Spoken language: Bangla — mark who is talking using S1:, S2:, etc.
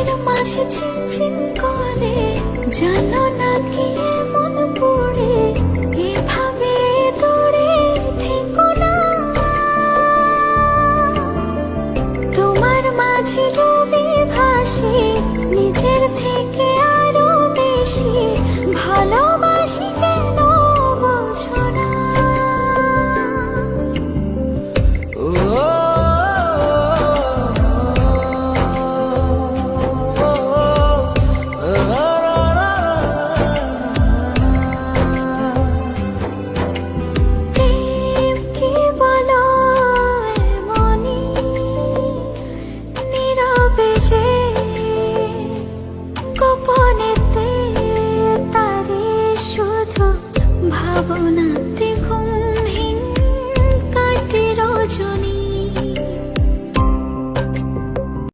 S1: বুকের মাঝে চিনচিন করে, জানো না কি এমন পড়ে, এভাবে দূরে থেকো তোমার মাঝে ডুবে ভাসে உணர்த்தி கொண்டு